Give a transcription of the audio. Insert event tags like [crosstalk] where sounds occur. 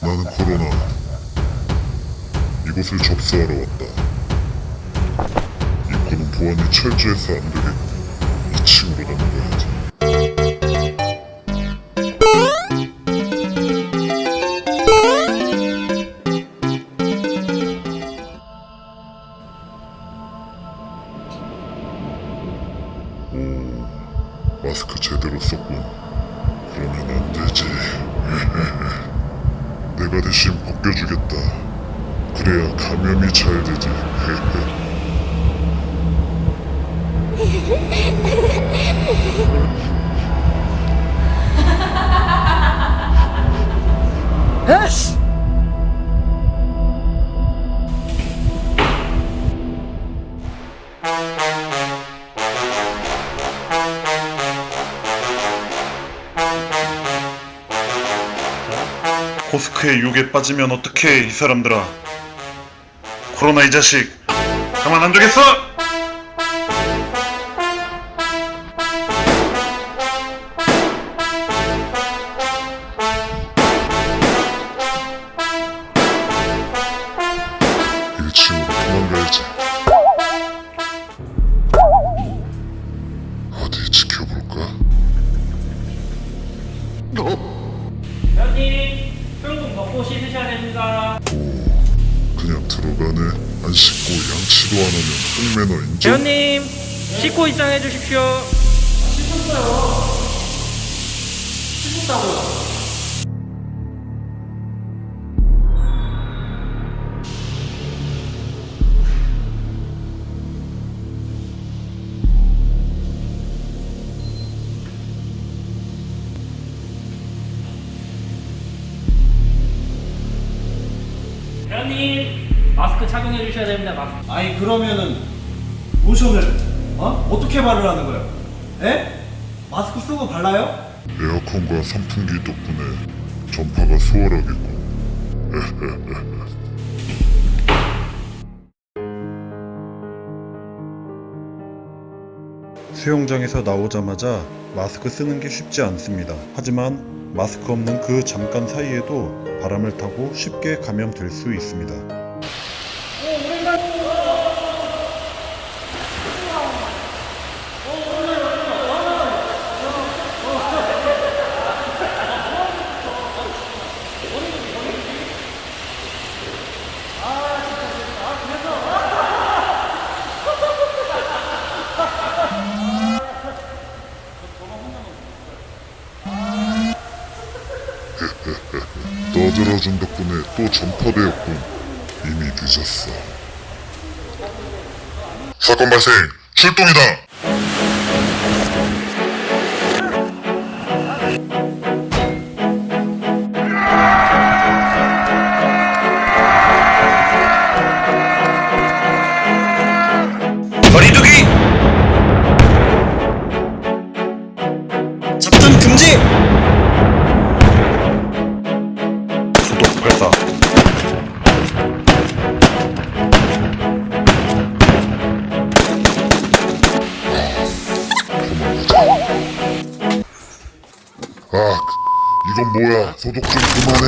나는 코로나. 이곳을 접수하러 왔다. 입구는 보안이 철저해서 안 되겠고 2층으로 넘어가야지. 오, 마스크 제대로 썼군. 그러면 안 되지. [laughs] 내가 대신 벗겨주겠다. 그래야 감염이 잘 되지. 고스크의 욕에 빠지면 어떡해 이 사람들아 코로나 이 자식 가만 안 두겠어 일층으로 도망가야지. 어디 지켜볼까? 회원님, 수영복 벗고 씻으셔야 됩니다. 오, 그냥 들어가네. 안 씻고 양치도 안 하면 똥매너 인정? 회원님, 씻고 입장해 주십시오. 씻었어요. 씻었다고요. 회원님, 마스크 착용해 주셔야 됩니다. 마스크. 아니 그러면은 로션을 어? 어떻게 바르라는 거예요? 에? 마스크 쓰고 발라요? 에어컨과 선풍기 덕분에 전파가 수월하겠고. 수영장에서 나오자마자 마스크 쓰는 게 쉽지 않습니다 하지만 마스크 없는 그 잠깐 사이에도 바람을 타고 쉽게 감염될 수 있습니다 떠들어준 덕분에 또 전파되었군. 이미 늦었어. 사건 발생! 출동이다! 발사 아, 이건 뭐야? 소독 좀 그만해.